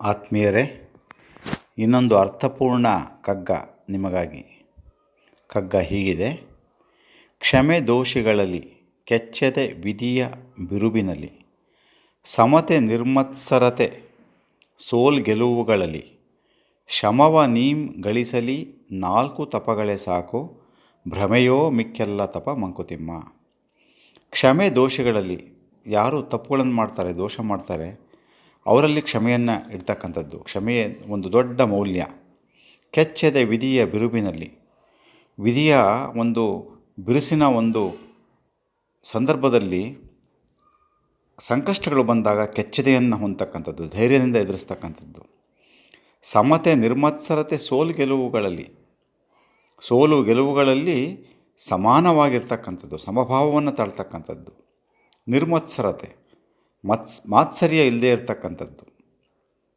ಆತ್ಮೀಯರೇ, ಇನ್ನೊಂದು ಅರ್ಥಪೂರ್ಣ ಕಗ್ಗ ನಿಮಗಾಗಿ. ಕಗ್ಗ ಹೀಗಿದೆ. ಕ್ಷಮೆ ದೋಷಿಗಳಲ್ಲಿ, ಕೆಚ್ಚದೆ ವಿಧಿಯ ಬಿರುಬಿನಲ್ಲಿ, ಸಮತೆ ನಿರ್ಮತ್ಸರತೆ ಸೋಲ್ ಗೆಲುವುಗಳಲ್ಲಿ, ಶಮವ ನೀಂ ಗಳಿಸಲಿ ನಾಲ್ಕು ತಪಗಳೇ ಸಾಕು, ಭ್ರಮೆಯೋ ಮಿಕ್ಕೆಲ್ಲ ತಪ ಮಂಕುತಿಮ್ಮ. ಕ್ಷಮೆ ದೋಷಗಳಲ್ಲಿ ಯಾರು ತಪ್ಪುಗಳನ್ನು ಮಾಡ್ತಾರೆ, ದೋಷ ಮಾಡ್ತಾರೆ? ಅವರಲ್ಲಿ ಕ್ಷಮೆಯನ್ನು ಇಡ್ತಕ್ಕಂಥದ್ದು. ಕ್ಷಮೆಯೇ ಒಂದು ದೊಡ್ಡ ಮೌಲ್ಯ. ಕೆಚ್ಚದೆ ವಿಧಿಯ ಬಿರುಬಿನಲ್ಲಿ. ವಿಧಿಯ ಒಂದು ಬಿರುಸಿನ ಒಂದು ಸಂದರ್ಭದಲ್ಲಿ ಸಂಕಷ್ಟಗಳು ಬಂದಾಗ ಕೆಚ್ಚದೆಯನ್ನು ಹೊಂದತಕ್ಕಂಥದ್ದು, ಧೈರ್ಯದಿಂದ ಎದುರಿಸ್ತಕ್ಕಂಥದ್ದು. ಸಮತೆ, ನಿರ್ಮತ್ಸರತೆ, ಸೋಲು ಗೆಲುವುಗಳಲ್ಲಿ. ಸೋಲು ಗೆಲುವುಗಳಲ್ಲಿ ಸಮಾನವಾಗಿರ್ತಕ್ಕಂಥದ್ದು, ಸಮಭಾವವನ್ನು ತಳ್ತಕ್ಕಂಥದ್ದು. ನಿರ್ಮತ್ಸರತೆ. ಮತ್ಸ್, ಮಾತ್ಸರ್ಯ ಇಲ್ಲದೇ ಇರತಕ್ಕಂಥದ್ದು.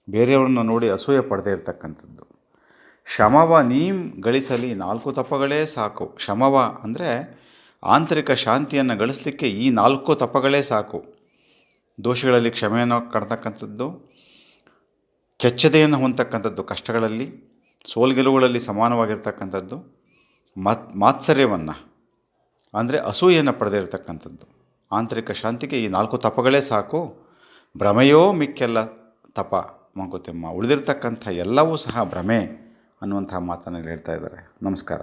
ಬೇರೆಯವ್ರನ್ನ ನೋಡಿ ಅಸೂಯೆ ಪಡದೇ ಇರತಕ್ಕಂಥದ್ದು. ಶಮವ ನೀಂ ಗಳಿಸಲಿ ನಾಲ್ಕು ತಪಗಳೇ ಸಾಕು. ಶಮವ ಅಂದರೆ ಆಂತರಿಕ ಶಾಂತಿಯನ್ನು ಗಳಿಸಲಿಕ್ಕೆ ಈ ನಾಲ್ಕು ತಪಗಳೇ ಸಾಕು. ದೋಷಗಳಲ್ಲಿ ಕ್ಷಮೆಯನ್ನು ಕಾಣ್ತಕ್ಕಂಥದ್ದು ಕೆಚ್ಚದೆಯನ್ನು ಹೊಂದತಕ್ಕಂಥದ್ದು ಕಷ್ಟಗಳಲ್ಲಿ, ಸೋಲ್ಗೆಲುವುಗಳಲ್ಲಿ ಸಮಾನವಾಗಿರ್ತಕ್ಕಂಥದ್ದು, ಮತ್, ಮಾತ್ಸರ್ಯವನ್ನು ಅಂದರೆ ಅಸೂಯೆಯನ್ನು ಪಡೆದೇ ಇರತಕ್ಕಂಥದ್ದು. ಆಂತರಿಕ ಶಾಂತಿಗೆ ಈ ನಾಲ್ಕು ತಪಗಳೇ ಸಾಕು. ಭ್ರಮೆಯೋ ಮಿಕ್ಕೆಲ್ಲ ತಪ ಮಂಕುತಿಮ್ಮ ಉಳಿದಿರ್ತಕ್ಕಂಥ ಎಲ್ಲವೂ ಸಹ ಭ್ರಮೆ ಅನ್ನುವಂಥ ಮಾತನ್ನು ಹೇಳ್ತಾ ಇದ್ದಾರೆ. ನಮಸ್ಕಾರ.